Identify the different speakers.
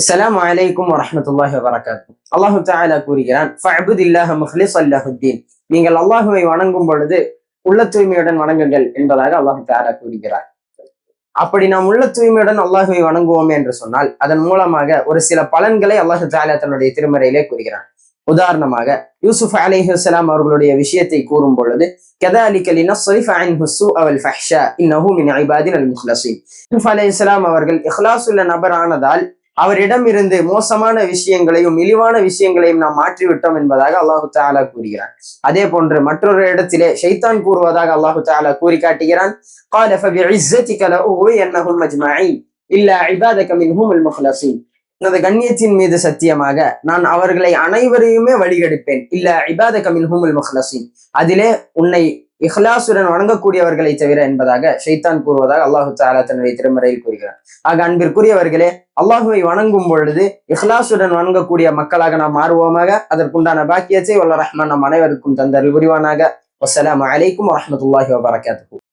Speaker 1: அஸ்ஸலாமு அலைக்கும் வரஹ்மத்துல்லாஹி வபரகாத்து அல்லாஹு தஆலா கூறுகிறான் நீங்கள் அல்லாஹுவை வணங்கும் பொழுது உள்ள தூய்மையுடன் வணங்குங்கள் என்பதாக அல்லாஹு தஆலா கூறுகிறார். அப்படி நாம் உள்ள தூய்மையுடன் அல்லாஹுவை வணங்குவோம் என்று சொன்னால் அதன் மூலமாக ஒரு சில பலன்களை அல்லாஹு தாலா தன்னுடைய திருமறையிலே கூறுகிறான். உதாரணமாக யூசுப் அலைஹிஸ்ஸலாம் அவர்களுடைய விஷயத்தை கூறும் பொழுது கதாலிக லினஸ்ரிஃப அன்ஹு இன்னஹு அவர்கள் நபர் ஆனதால் அவரிடம் இருந்து மோசமான விஷயங்களையும் இழிவான விஷயங்களையும் நாம் மாற்றிவிட்டோம் என்பதாக அல்லாஹு தாலா கூறுகிறான். அதே போன்று மற்றொரு இடத்திலே ஷைத்தான் கூறுவதாக அல்லாஹு தாலா கூறி காட்டுகிறான் எனது கண்ணியத்தின் மீது சத்தியமாக நான் அவர்களை அனைவரையுமே வழிகெடுப்பேன். இல்ல இபாத கமின் ஹூமுல் மஹ்லசின் அதிலே உன்னை இஹ்லாசுடன் வணங்கக்கூடியவர்களை தவிர என்பதாக ஷைத்தான் கூறுவதாக அல்லாஹு தாலா தன்னுடைய திருமறையில் கூறுகிறார். ஆக அன்பிற்குரியவர்களே அல்லாஹுவை வணங்கும் பொழுது இஹ்லாசுடன் வணங்கக்கூடிய மக்களாக நாம் மாறுவோமாக அதற்குண்டான பாக்கியத்தை வல்ல ரஹ்மான் நம் அனைவருக்கும் தந்தல் புரிவானாக. வசலாம் அலைக்கும் வரமத்துல்லாஹி வபரகாத்து